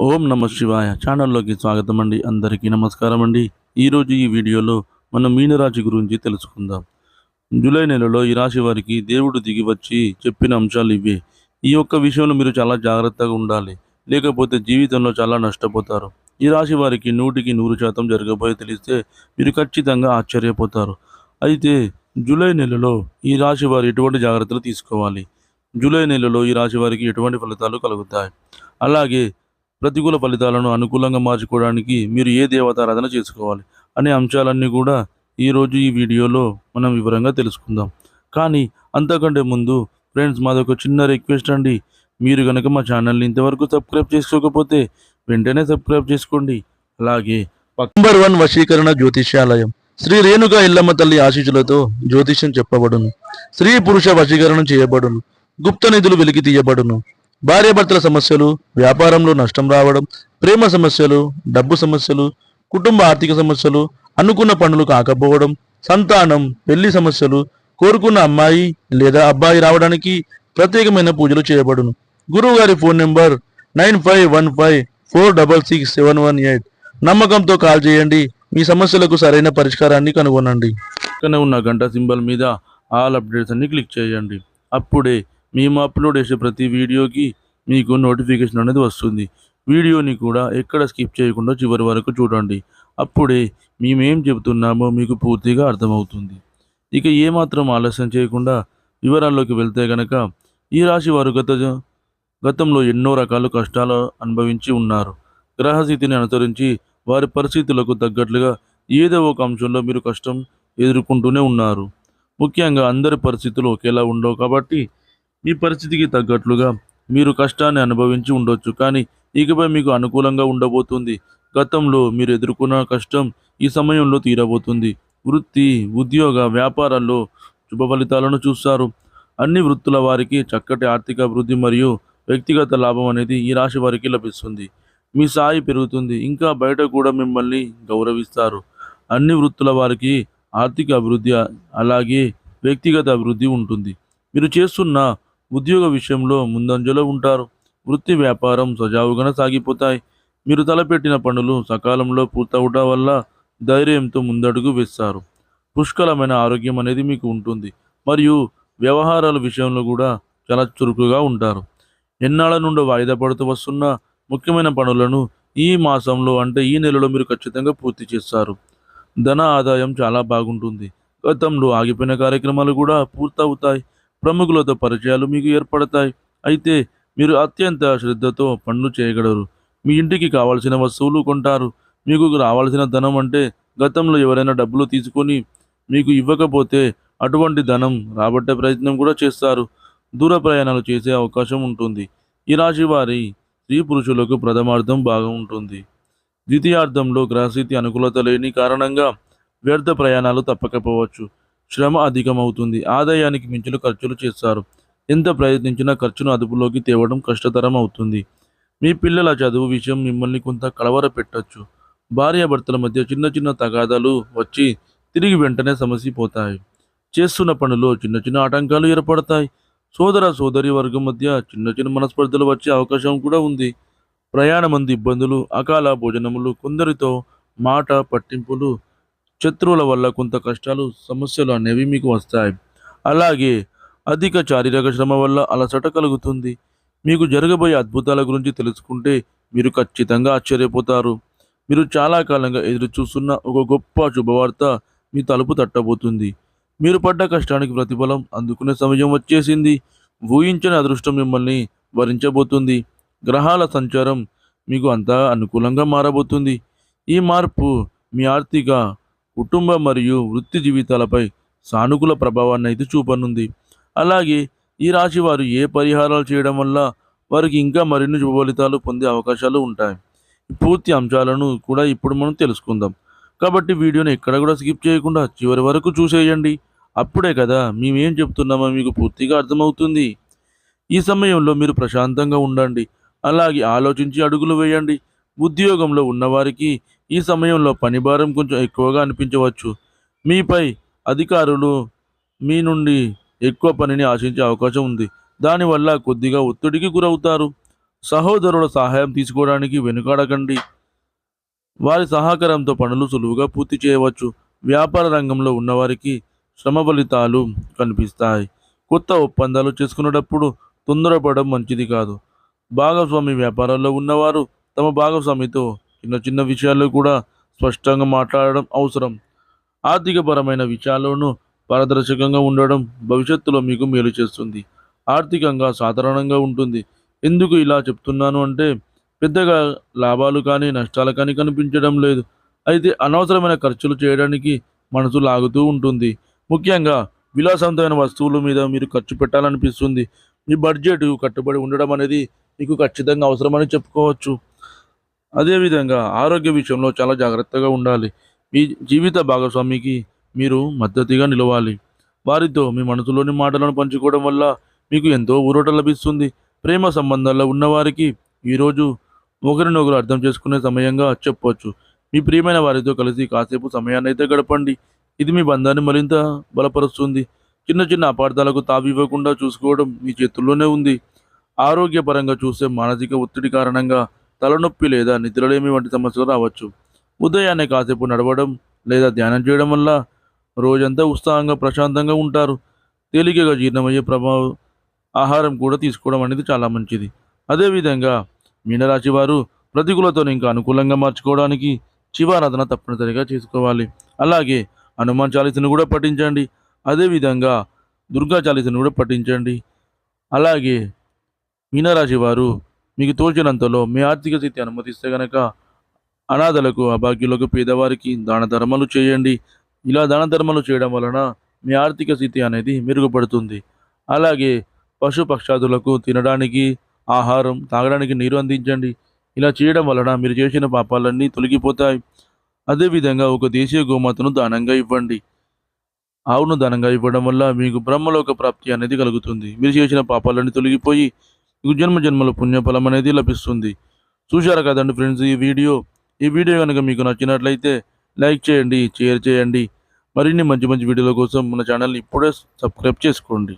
ఓం నమ శివాయ. ఛానల్లోకి స్వాగతం అండి. అందరికీ నమస్కారం అండి. ఈరోజు ఈ వీడియోలో మనం మీనరాశి గురించి తెలుసుకుందాం. జూలై నెలలో ఈ రాశి వారికి దేవుడు దిగి వచ్చి చెప్పిన అంశాలు ఇవే. ఈ యొక్క విషయంలో మీరు చాలా జాగ్రత్తగా ఉండాలి. లేకపోతే జీవితంలో చాలా నష్టపోతారు. ఈ రాశి వారికి నూటికి నూరు శాతం జరగబోయే తెలిస్తే మీరు ఖచ్చితంగా ఆశ్చర్యపోతారు. అయితే జూలై నెలలో ఈ రాశి వారు ఎటువంటి జాగ్రత్తలు తీసుకోవాలి? జూలై నెలలో ఈ రాశి వారికి ఎటువంటి ఫలితాలు కలుగుతాయి? అలాగే ప్రతికూల ఫలితాలను అనుకూలంగా మార్చుకోవడానికి మీరు ఏ దేవతారాధన చేసుకోవాలి అనే అంశాలన్నీ కూడా ఈరోజు ఈ వీడియోలో మనం వివరంగా తెలుసుకుందాం. కానీ అంతకంటే ముందు ఫ్రెండ్స్ మాదొక చిన్న రిక్వెస్ట్ అండి. మీరు కనుక మా ఛానల్ని ఇంతవరకు సబ్స్క్రైబ్ చేసుకోకపోతే వెంటనే సబ్స్క్రైబ్ చేసుకోండి. అలాగే నంబర్ వన్ వశీకరణ జ్యోతిష్యాలయం. శ్రీ రేణుక ఇల్లమ్మ తల్లి ఆశీస్సులతో జ్యోతిష్యం చెప్పబడును. స్త్రీ పురుష వశీకరణం చేయబడును. గుప్త నిధులు వెలికి తీయబడును. భార్యాభర్తల సమస్యలు వ్యాపారంలో నష్టం రావడం ప్రేమ సమస్యలు డబ్బు సమస్యలు కుటుంబ ఆర్థిక సమస్యలు అనుకున్న పనులు కాకపోవడం సంతానం పెళ్ళి సమస్యలు కోరుకున్న అమ్మాయి లేదా అబ్బాయి రావడానికి ప్రత్యేకమైన పూజలు చేయబడును. గురువు గారి phone number nine five one five four double six seven one eight. నమ్మకంతో కాల్ చేయండి మీ సమస్యలకు సరైన పరిష్కారాన్ని కనుగొనండి. పక్కనే ఉన్న గంట సింబల్ మీద ఆల్ అప్డేట్స్ అన్ని క్లిక్ చేయండి. అప్పుడే మేము అప్లోడ్ చేసే ప్రతి వీడియోకి మీకు నోటిఫికేషన్ అనేది వస్తుంది. వీడియోని కూడా ఎక్కడ స్కిప్ చేయకుండా చివరి వరకు చూడండి. అప్పుడే మేమేం చెబుతున్నామో మీకు పూర్తిగా అర్థమవుతుంది. ఇక ఏమాత్రం ఆలస్యం చేయకుండా వివరాల్లోకి వెళ్తే గనక ఈ రాశి వారు గత గతంలో ఎన్నో రకాల కష్టాలు అనుభవించి ఉన్నారు. గ్రహస్థితిని అనుసరించి వారి పరిస్థితులకు తగ్గట్లుగా ఏదో ఒక అంశంలో మీరు కష్టం ఎదుర్కొంటూనే ఉన్నారు. ముఖ్యంగా అందరి పరిస్థితులు ఒకేలా ఉండవు కాబట్టి మీ పరిస్థితికి తగ్గట్లుగా మీరు కష్టాన్ని అనుభవించి ఉండొచ్చు కానీ ఇకపై మీకు అనుకూలంగా ఉండబోతుంది. గతంలో మీరు ఎదుర్కొన్న కష్టం ఈ సమయంలో తీరబోతుంది. వృత్తి ఉద్యోగ వ్యాపారాల్లో శుభ ఫలితాలను చూస్తారు. అన్ని వృత్తుల వారికి చక్కటి ఆర్థిక అభివృద్ధి మరియు వ్యక్తిగత లాభం అనేది ఈ రాశి వారికి లభిస్తుంది. మీ స్థాయి పెరుగుతుంది ఇంకా బయట కూడా మిమ్మల్ని గౌరవిస్తారు. అన్ని వృత్తుల వారికి ఆర్థిక అభివృద్ధి అలాగే వ్యక్తిగత అభివృద్ధి ఉంటుంది. మీరు చేస్తున్న ఉద్యోగ విషయంలో ముందంజలో ఉంటారు. వృత్తి వ్యాపారం సజావుగా సాగిపోతాయి. మీరు తలపెట్టిన పనులు సకాలంలో పూర్తవటం వల్ల ధైర్యంతో ముందడుగు వేస్తారు. పుష్కలమైన ఆరోగ్యం అనేది మీకు ఉంటుంది. మరియు వ్యవహారాల విషయంలో కూడా చాలా చురుకుగా ఉంటారు. ఎన్నాళ్ళ నుండి వాయిదా పడుతూ వస్తున్న ముఖ్యమైన పనులను ఈ మాసంలో అంటే ఈ నెలలో మీరు ఖచ్చితంగా పూర్తి చేస్తారు. ధన ఆదాయం చాలా బాగుంటుంది. గతంలో ఆగిపోయిన కార్యక్రమాలు కూడా పూర్తవుతాయి. ప్రముఖులతో పరిచయాలు మీకు ఏర్పడతాయి. అయితే మీరు అత్యంత శ్రద్ధతో పనులు చేయగలరు. మీ ఇంటికి కావాల్సిన వస్తువులు కొంటారు. మీకు రావాల్సిన ధనం అంటే గతంలో ఎవరైనా డబ్బులు తీసుకొని మీకు ఇవ్వకపోతే అటువంటి ధనం రాబట్టే ప్రయత్నం కూడా చేస్తారు. దూర ప్రయాణాలు చేసే అవకాశం ఉంటుంది. ఈ రాశి వారి స్త్రీ పురుషులకు ప్రథమార్థం బాగా ఉంటుంది. ద్వితీయార్థంలో గ్రహస్థితి అనుకూలత లేని కారణంగా వ్యర్థ ప్రయాణాలు తప్పకపోవచ్చు. శ్రమ అధికమవుతుంది. ఆదాయానికి మించిన ఖర్చులు చేస్తారు. ఎంత ప్రయత్నించినా ఖర్చును అదుపులోకి తేవడం కష్టతరం అవుతుంది మీ పిల్లల చదువు విషయం మిమ్మల్ని కొంత కలవర పెట్టచ్చు భార్యాభర్తల మధ్య చిన్న చిన్న తగాదాలు వచ్చి తిరిగి వెంటనే సమసిపోతాయి. చేస్తున్న పనులు చిన్న చిన్న ఆటంకాలు ఏర్పడతాయి. సోదర సోదరి వర్గం మధ్య చిన్న చిన్న మనస్పర్ధలు వచ్చే అవకాశం కూడా ఉంది. ప్రయాణమంది ఇబ్బందులు అకాల భోజనములు కొందరితో మాట పట్టింపులు శత్రువుల వల్ల కొంత కష్టాలు సమస్యలు అనేవి మీకు వస్తాయి. అలాగే అధిక శారీరక శ్రమ వల్ల అలసట కలుగుతుంది. మీకు జరగబోయే అద్భుతాల గురించి తెలుసుకుంటే మీరు ఖచ్చితంగా ఆశ్చర్యపోతారు. మీరు చాలా కాలంగా ఎదురు చూస్తున్న ఒక గొప్ప శుభవార్త మీ తలుపు తట్టబోతుంది. మీరు పడ్డ కష్టానికి ప్రతిఫలం అందుకునే సమయం వచ్చేసింది. ఊహించని అదృష్టం మిమ్మల్ని వరించబోతుంది. గ్రహాల సంచారం మీకు అంతా అనుకూలంగా మారబోతుంది. ఈ మార్పు మీ ఆర్థిక కుటుంబ మరియు వృత్తి జీవితాలపై సానుకూల ప్రభావాన్ని అయితే చూపనుంది. అలాగే ఈ రాశి వారు ఏ పరిహారాలు చేయడం వల్ల వారికి ఇంకా మరిన్ని శుభ ఫలితాలు పొందే అవకాశాలు ఉంటాయి. పూర్తి అంశాలను కూడా ఇప్పుడు మనం తెలుసుకుందాం. కాబట్టి వీడియోని ఎక్కడ కూడా స్కిప్ చేయకుండా చివరి వరకు చూసేయండి. అప్పుడే కదా మేమేం చెప్తున్నామో మీకు పూర్తిగా అర్థమవుతుంది. ఈ సమయంలో మీరు ప్రశాంతంగా ఉండండి. అలాగే ఆలోచించి అడుగులు వేయండి. ఉద్యోగంలో ఉన్నవారికి ఈ సమయంలో పనిభారం కొంచెం ఎక్కువగా అనిపించవచ్చు. మీపై అధికారులు మీ నుండి ఎక్కువ పనిని ఆశించే అవకాశం ఉంది. దానివల్ల కొద్దిగా ఒత్తిడికి గురవుతారు. సహోదరుల సహాయం తీసుకోవడానికి వెనుకాడకండి. వారి సహకారంతో పనులు సులువుగా పూర్తి చేయవచ్చు. వ్యాపార రంగంలో ఉన్నవారికి శ్రమ ఫలితాలు కనిపిస్తాయి. కొత్త ఒప్పందాలు చేసుకునేటప్పుడు తొందరపడడం మంచిది కాదు. భాగస్వామి వ్యాపారాల్లో ఉన్నవారు తమ భాగస్వామితో చిన్న చిన్న విషయాల్లో కూడా స్పష్టంగా మాట్లాడడం అవసరం. ఆర్థికపరమైన విషయాల్లోనూ పారదర్శకంగా ఉండడం భవిష్యత్తులో మీకు మేలు చేస్తుంది. ఆర్థికంగా సాధారణంగా ఉంటుంది. ఎందుకు ఇలా చెప్తున్నాను అంటే పెద్దగా లాభాలు కానీ నష్టాలు కానీ కనిపించడం లేదు. అయితే అనవసరమైన ఖర్చులు చేయడానికి మనసు లాగుతూ ఉంటుంది. ముఖ్యంగా విలాసవంతమైన వస్తువుల మీద మీరు ఖర్చు పెట్టాలనిపిస్తుంది. మీ బడ్జెట్ కట్టుబడి ఉండడం అనేది మీకు ఖచ్చితంగా అవసరమని చెప్పుకోవచ్చు. అదేవిధంగా ఆరోగ్య విషయంలో చాలా జాగ్రత్తగా ఉండాలి. మీ జీవిత భాగస్వామికి మీరు మద్దతుగా నిలవాలి. వారితో మీ మనసులోని మాటలను పంచుకోవడం వల్ల మీకు ఎంతో ఊరట లభిస్తుంది. ప్రేమ సంబంధాల్లో ఉన్నవారికి ఈరోజు ఒకరినొకరు అర్థం చేసుకునే సమయంగా చెప్పవచ్చు మీ ప్రియమైన వారితో కలిసి కాసేపు సమయాన్ని అయితే గడపండి. ఇది మీ బంధాన్ని మరింత బలపరుస్తుంది. చిన్న చిన్న అపార్థాలకు తావివ్వకుండా చూసుకోవడం మీ చేతుల్లోనే ఉంది. ఆరోగ్యపరంగా చూసే మానసిక ఒత్తిడి కారణంగా తలనొప్పి లేదా నిద్రలేమి వంటి సమస్యలు రావచ్చు. ఉదయాన్నే కాసేపు నడవడం లేదా ధ్యానం చేయడం వల్ల రోజంతా ఉత్సాహంగా ప్రశాంతంగా ఉంటారు. తేలికగా జీర్ణమయ్యే ప్రభావం ఆహారం కూడా తీసుకోవడం అనేది చాలా మంచిది. అదేవిధంగా మీనరాశి వారు ప్రతికూలతను ఇంకా అనుకూలంగా మార్చుకోవడానికి శివారాధన తప్పనిసరిగా చేసుకోవాలి. అలాగే హనుమాన్ చాలీసను కూడా పఠించండి. అదేవిధంగా దుర్గా చాలీసను కూడా పఠించండి. అలాగే మీనరాశి వారు మీకు తోచినంతలో మీ ఆర్థిక స్థితి అనుమతిస్తే గనక అనాథలకు అభాగ్యులకు పేదవారికి దాన ధర్మాలు చేయండి. ఇలా దాన ధర్మాలు చేయడం వలన మీ ఆర్థిక స్థితి అనేది మెరుగుపడుతుంది. అలాగే పశుపక్షాదులకు తినడానికి ఆహారం తాగడానికి నీరు అందించండి. ఇలా చేయడం వలన మీరు చేసిన పాపాలన్నీ తొలగిపోతాయి. అదేవిధంగా ఒక దేశీయ గోమాతను దానంగా ఇవ్వండి. ఆవును దానంగా ఇవ్వడం వల్ల మీకు బ్రహ్మలోక ప్రాప్తి అనేది కలుగుతుంది. మీరు చేసిన పాపాలన్నీ తొలగిపోయి మీకు జన్మ జన్మల పుణ్యఫలం అనేది లభిస్తుంది. చూశారు కదండి ఫ్రెండ్స్ ఈ వీడియో? ఈ వీడియో కనుక మీకు నచ్చినట్లయితే లైక్ చేయండి షేర్ చేయండి. మరిన్ని మంచి మంచి వీడియోల కోసం మన ఛానల్ని ఇప్పుడే సబ్స్క్రైబ్ చేసుకోండి.